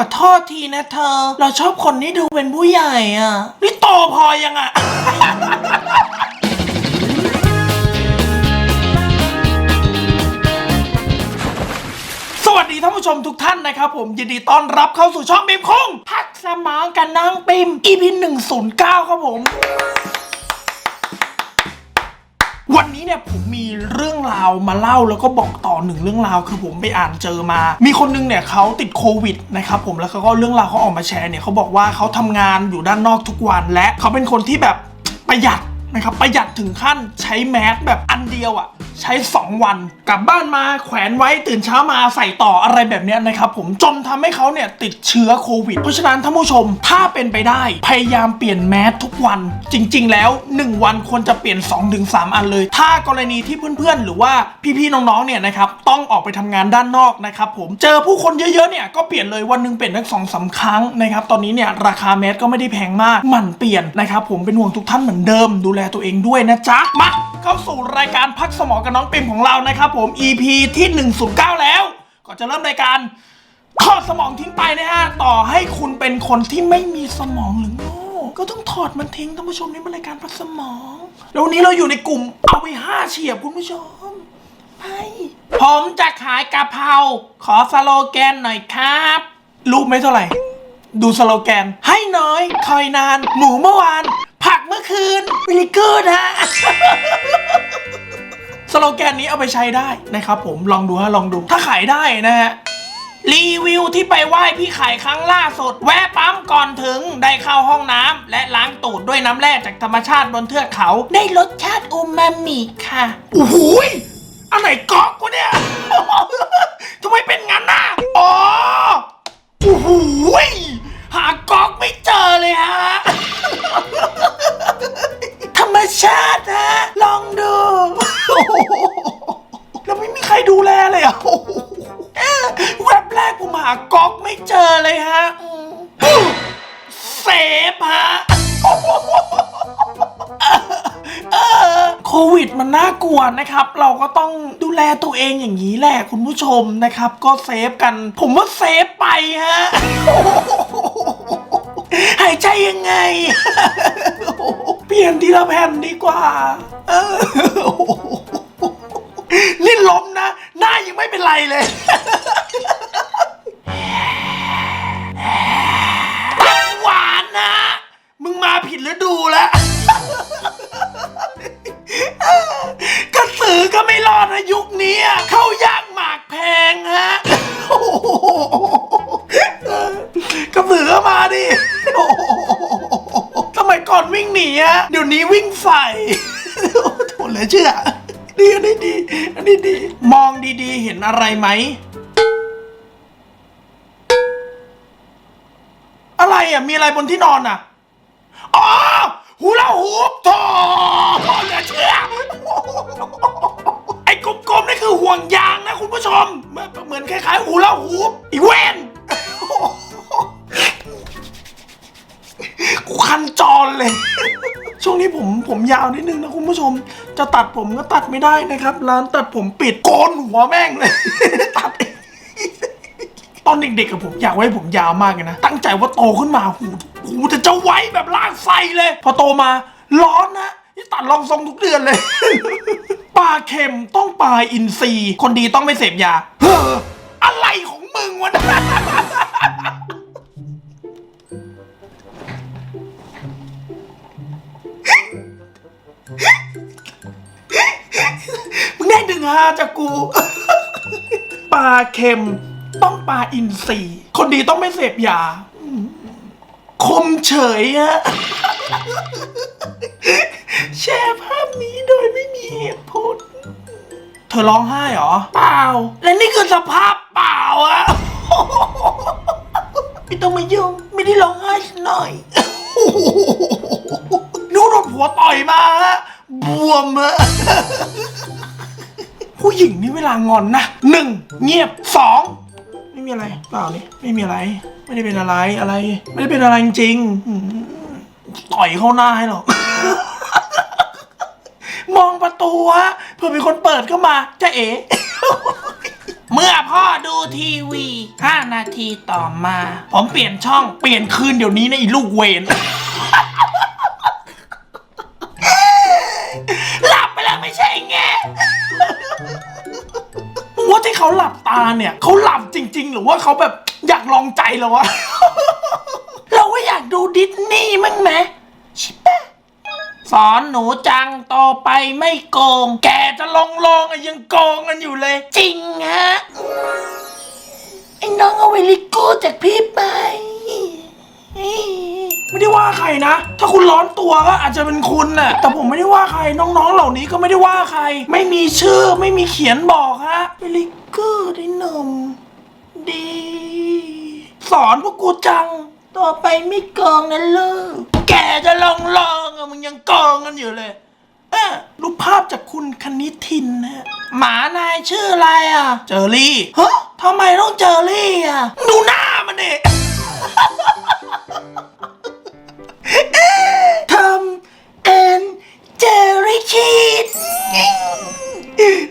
ขอโทษทีนะเธอ เราชอบคนที่ดูเป็นผู้ใหญ่อะ นี่โตพอยังอะ สวัสดีท่านผู้ชมทุกท่านนะครับผม ยินดีต้อนรับเข้าสู่ช่องบีมคงพักสมองกันนางปิม EP 109 ครับผม วันนี้เนี่ยผมมีเรื่องราวมาเล่าแล้วก็บอกต่อหนึ่งเรื่องราว คือผมไปอ่านเจอมา มีคนนึงเนี่ยเขาติดโควิดนะครับผมแล้วเขาก็เรื่องราวเขาออกมาแชร์เนี่ยเขาบอกว่าเขาทำงานอยู่ด้านนอกทุกวันและเขาเป็นคนที่แบบประหยัดนะครับประหยัดถึงขั้นใช้แมสแบบอันเดียวอะ่ะ ใช้ 2 วัน กลับบ้านมาแขวนไว้ตื่นเช้ามาใส่ต่ออะไรแบบเนี้ยนะครับผมจนทำให้เขาเนี่ยติดเชื้อโควิด เพราะฉะนั้นท่านผู้ชมถ้าเป็นไปได้ พยายามเปลี่ยนแมสทุกวัน จริง ๆ แล้ว 1 วันควรจะเปลี่ยน 2-3 อันเลย ถ้ากรณีที่เพื่อนๆ หรือว่าพี่ๆน้องๆเนี่ยนะครับต้องออกไปทำงานด้านนอกนะครับผมเจอผู้คนเยอะๆเนี่ยก็เปลี่ยนเลยวันหนึ่งเปลี่ยนทั้งสองสามครั้งนะครับตอนนี้เนี่ยราคาแมสก็ไม่ได้แพงมากหมั่นเปลี่ยนนะครับผมเป็นห่วงทุกท่านเหมือนเดิมดูแลตัวเองด้วยนะจ๊ะมา เข้าสู่รายการพักสมองกับน้องปิมของเรานะครับผม EP ที่ 109 แล้วก็จะเริ่มรายการถอดสมองทิ้งไปนะฮะ ต่อให้คุณเป็นคนที่ไม่มีสมองหรือโง่ก็ต้องถอดมันทิ้งท่านผู้ชมนี่เป็นรายการพักสมองแล้ววันนี้เราอยู่ในกลุ่มเอาไปห้าเฉียบคุณผู้ชมไปผมจะขายกะเพราขอสโลแกนหน่อยครับ รูปไม่เท่าไหร่ ดูสโลแกนให้น้อยคอยนาน หมูเมื่อวาน มื่อคืนวิลิกูดฮะสโลแกนนี้เอาไปใช้ได้นะครับผมลองดูฮะลองดูถ้าขายได้นะฮะรีวิวที่ไปไหว้พี่ไข่ครั้งล่าสุด แวะปั๊มก่อนถึงได้เข้าห้องน้ำและล้างตูดด้วยน้ำแร่จากธรรมชาติบนเทือกเขา ได้รสชาติอูมามิค่ะโอ้โห ซฟฮะโควิดมันน่ากลัวนะครับ เราก็ต้องดูแลตัวเองอย่างนี้แหละคุณผู้ชมนะครับ ก็เซฟกัน ผมว่าเซฟไปฮะหายใจยังไง เปลี่ยนทีละแผ่นดีกว่าเออนี่ล้มนะ หน้ายังไม่เป็นไรเลย มาผิดฤดูแล้วกระสือก็ไม่รอดนะยุคนี้อะเข้ายากหมากแพงฮะกระสือก็มาดิสมัยก่อนวิ่งหนีอะเดี๋ยวนี้วิ่งใส่โถเลือเชื่อดีอันนี้ดีอันนี้ดี มองดีๆ เห็นอะไรไหม อะไรอะ มีอะไรบนที่นอนอะ อ๋อหูละหูปโถอย่าเชื่อ ไอ้กลมๆนี่คือห่วงยางนะคุณผู้ชมเหมือนเหมือนคล้ายๆหูละหูอีเวนกูคันจรเลย ช่วงนี้ผมผมยาวนิดนึงนะคุณผู้ชม จะตัดผมก็ตัดไม่ได้นะครับ ร้านตัดผมปิดโกนหัวแม่งเลย ตัดเองตอนเด็กๆกับผมอยากไว้ผมยาวมากเลยนะ ตั้งใจว่าโตขึ้นมาหู หูจะจะไว้แบบลากไฟเลย พอโตมาร้อนนะนี่ตัดรองทรงทุกเดือนเลย ปลาเค็มต้องปลาอินทรีย์คนดีต้องไม่เสพยาเฮ้ออะไรของมึงวะเนะมึงได้ดึงฮาจากกู ปลาเค็มต้องปลาอินทรีย์คนดีต้องไม่เสพยา คมเฉยฮะแชร์ภาพนี้โดยไม่มีเหตุผล เธอร้องไห้เหรอ เปล่า และนี่คือสภาพเปล่าอะไม่ต้องมายุ่งไม่ได้ร้องไห้สักหน่อยนู่นโดนผัวต่อยมาฮะบวมอะผู้หญิงนี่เวลางอนนะหนึ่งเงียบสอง ม่มีอะไร เปล่านี่ไม่มีอะไร ไม่ได้เป็นอะไรอะไร ไม่ได้เป็นอะไรจริงๆอืมต่อยเข้าหน้าให้หรอก มองประตูฮะเพื่อมีคนเปิดเข้ามาจะเอ๋ เมื่อพ่อดูทีวี 5 นาทีต่อมา ผมเปลี่ยนช่องเปลี่ยนคืนเดี๋ยวนี้นะอีลูกเวน เขาหลับตาเนี่ยเขาหลับจริง ๆ หรือว่าเขาแบบอยากลองใจเราวะ เราก็อยากดูดิสนีย์มั้งไหมชิปะสอนหนูจังต่อไปไม่โกง แกจะลองลองๆอะยังโกงกันอยู่เลย จริงฮะไอ้น้องเอาเวลิโก้จากพี่ไป ไม่ได้ว่าใครนะ ถ้าคุณร้อนตัวก็อาจจะเป็นคุณน่ะ แต่ผมไม่ได้ว่าใคร น้องๆ เหล่านี้ก็ไม่ได้ว่าใคร ไม่มีชื่อ ไม่มีเขียนบอกฮะเวลิโก้ได้นม ดี สอนพวกกูจัง ต่อไปไม่โกองนะลูกแกจะลองลองอะมึงยังกองกันอยู่เลย เอะรูปภาพจากคุณคณิทินนะหมานายชื่ออะไรอะ เจอรี่ฮะทำไมต้องเจอรี่อะ ดูหน้ามันเด็ท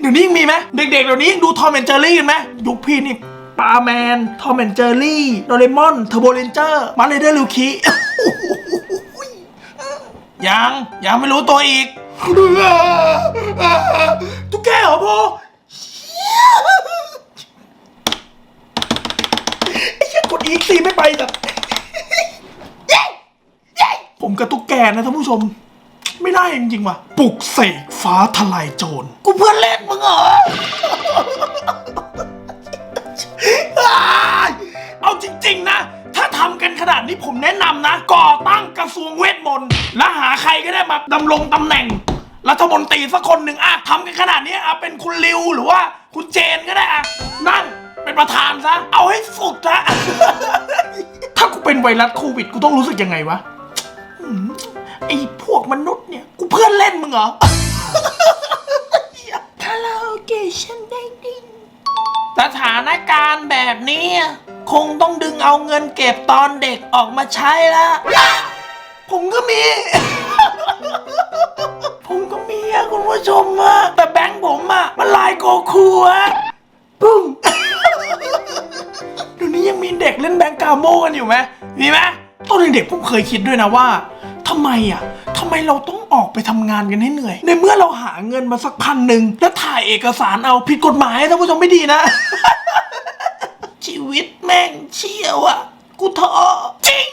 ดี๋ยวนี้ยังมีไหมเด็กๆเดี๋ยวนี้ยังดูทอมแอนเจอรี่กันไหมยุคพี่นี่ปลาแมน ทอมแอนเจอรี่ โดเรมอนเทอร์โบเรนเจอร์ มาเลเดอร์ลูคิยัง ยังไม่รู้ตัวอีกตุ๊กแกเหรอพ่อไอ้เชี่ยกดอีกซีไม่ไปแต่ผมกับตุ๊กแกนะท่านผู้ชม ไม่ได้จริงๆว่ะปลุกเสกฟ้าทลายโจรกูเพื่อนเล่นมึงเหรออ้ายเอาจริงๆนะ ถ้าทำกันขนาดนี้ผมแนะนำนะ ก่อตั้งกระทรวงเวทมนต์แล้วหาใครก็ได้มาดำรงตำแหน่ง รัฐมนตรีสักคนหนึ่งอะทำกันขนาดนี้อะเป็นคุณลิวหรือว่าคุณเจนก็ได้อะนั่งเป็นประธานซะ เอาให้สุดนะ ถ้ากูเป็นไวรัสโควิด กูต้องรู้สึกยังไงวะอืม ไอ้พวกมนุษย์เนี่ย กูเพื่อนเล่นมึงเหรอคาราโอเกะฉันได้ดินสถานการณ์แบบนี้อะคงต้องดึงเอาเงินเก็บตอนเด็กออกมาใช้แล้วผมก็มี ผมก็มีอะคุณผู้ชมอะแต่แบงค์ผมอะมันลายโกคูอะปุ้งเดี๋ยวนี้ยังมีเด็กเล่นแบงค์กาโมกันอยู่ไหมมีไหมตอนเด็กๆผมเคยคิดด้วยนะว่า ทำไมอะทำไมเราต้องออกไปทำงานกันให้เหนื่อย ในเมื่อเราหาเงินมาสักพันหนึ่งแล้วถ่ายเอกสารเอาผิดกฎหมายท่านผู้ชมไม่ดีนะ ชีวิตแม่งเชี่ยวอะ กูท้อจริง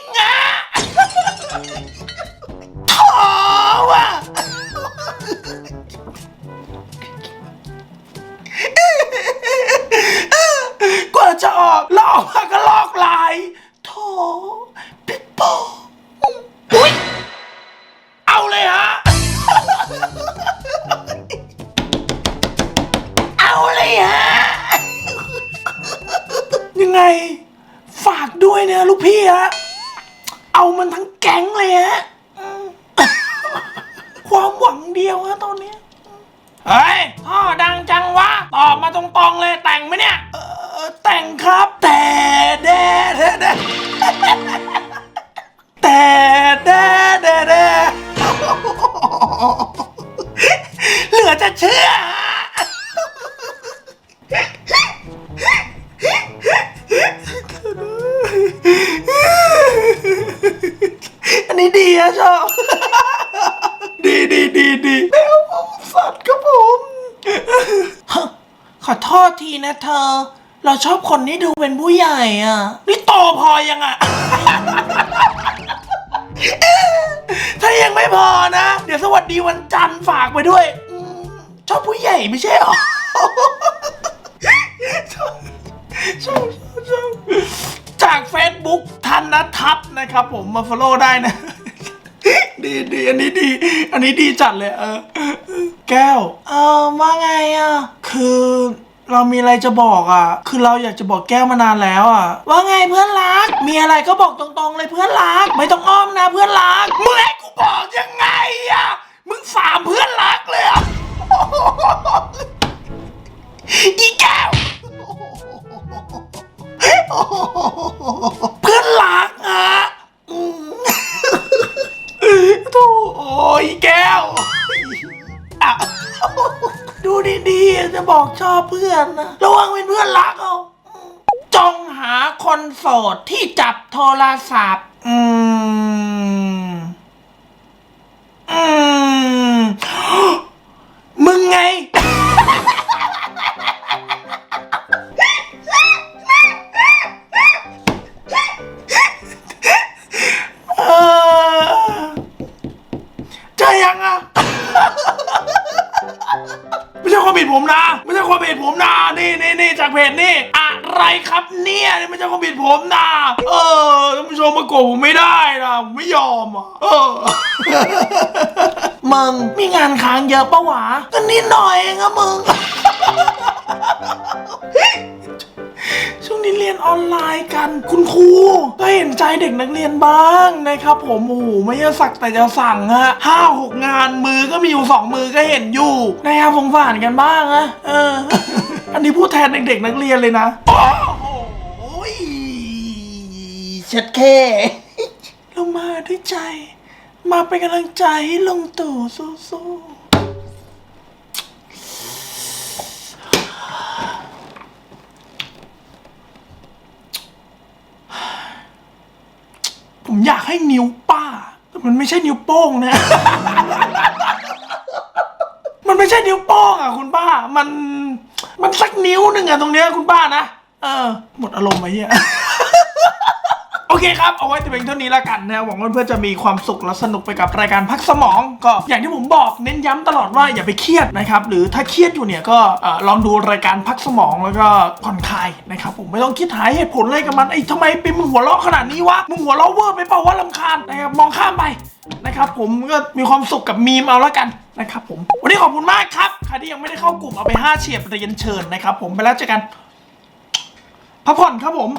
ดียวฮะตอนนี้เฮ้ยพ่อดังจังวะ ตอบมาตรงๆเลยแต่งไหมเนี่ย เออแต่งครับแต่แดแดแดแต่แดแดแดเหลือจะเชื่ออันนี้ดีอะชอบ ดีดีดีดีแมวผมสัตว์ครับผม ขอโทีนะเธอ เราชอบคนที่ดูเป็นผู้ใหญ่อะ นี่โตพอยังอะ ถ้ายังไม่พอนะ เดี๋ยวสวัสดีวันจันทร์ฝากไปด้วยอืมชอบผู้ใหญ่ไม่ใช่หรอ ชอบชอบชอบจาก Facebook ทันนทัศน์นะครับผมมา follow ได้นะ ดีดีอันนี้ดี อันนี้ดีจัดเลยเออ แก้ว เออว่าไงอะ คือ เรามีอะไรจะบอกอะ คือเราอยากจะบอกแก้วมานานแล้วอะ ว่าไงเพื่อนรัก มีอะไรก็บอกตรงๆเลยเพื่อนรัก ไม่ต้องอ้อมนะเพื่อนรัก มึงให้กูบอกยังไงอะ มึงสามเพื่อนรักเลยอะ อีแก้ว เพื่อนรักอะอืมโธ่โอ้ยแก้วอะ ดดีๆ จะบอกชอบเพื่อนนะระวังเป็นเพื่อนรักเอาจงหาคนโสดที่จับโทรศัพท์ อืม อืม มึงไง เพจนี่ อะไรครับเนี่ยนี่ไม่ใช่ความผิดผมนะเออท่านผู้ชมมาโกรธผมไม่ได้นะผมไม่ยอมอะเออ มึงมีงานค้างเยอะปะวะก็นิดหน่อยเองอะมึง ช่วงนี้เรียนออนไลน์กัน คุณครูก็เห็นใจเด็กนักเรียนบ้างนะครับ ผมโอ้โหไม่ใช่สักแต่จะสั่งฮะห้าหกงานมือก็มีอยู่สองมือก็เห็นอยู่นะครับสงสารกันบ้างอะเออ อันนี้พูดแทนเด็กๆนักเรียนเลยนะ โอ้โหช็ดแค่เรามาด้วยใจ มาเป็นกำลังใจให้ลงตู่สู้ๆผมอยากให้นิ้วป้า แต่มันไม่ใช่นิ้วโป้งนะ มันไม่ใช่นิ้วโป้งอะคุณป้า มัน มันสักนิ้วหนึ่งอะตรงเนี้ยคุณป้านะ เออ หมดอารมณ์ไปเฮียโอเคครับ เอาไว้แต่เพียงเท่านี้ละกันนะหวังว่าเพื่อนจะมีความสุขและสนุกไปกับรายการพักสมอง ก็อย่างที่ผมบอกเน้นย้ำตลอดว่าอย่าไปเครียดนะครับ หรือถ้าเครียดอยู่เนี่ยก็ลองดูรายการพักสมองแล้วก็ผ่อนคลายนะครับผมไม่ต้องคิดหาเหตุผลอะไรกับมันไอ้ทำไมเป็นมึงหัวเราะขนาดนี้วะมึงหัวเราะเวอร์ไปเปล่าวะลำคาญนะครับมองข้ามไปนะครับผมก็มีความสุขกับมีมเอาละกัน นะครับผมวันนี้ขอบคุณมากครับใครที่ยังไม่ได้เข้ากลุ่มเอาไปห้าเฉียบเรียนเชิญนะครับผมไปแล้วเจอกันพักผ่อนครับผม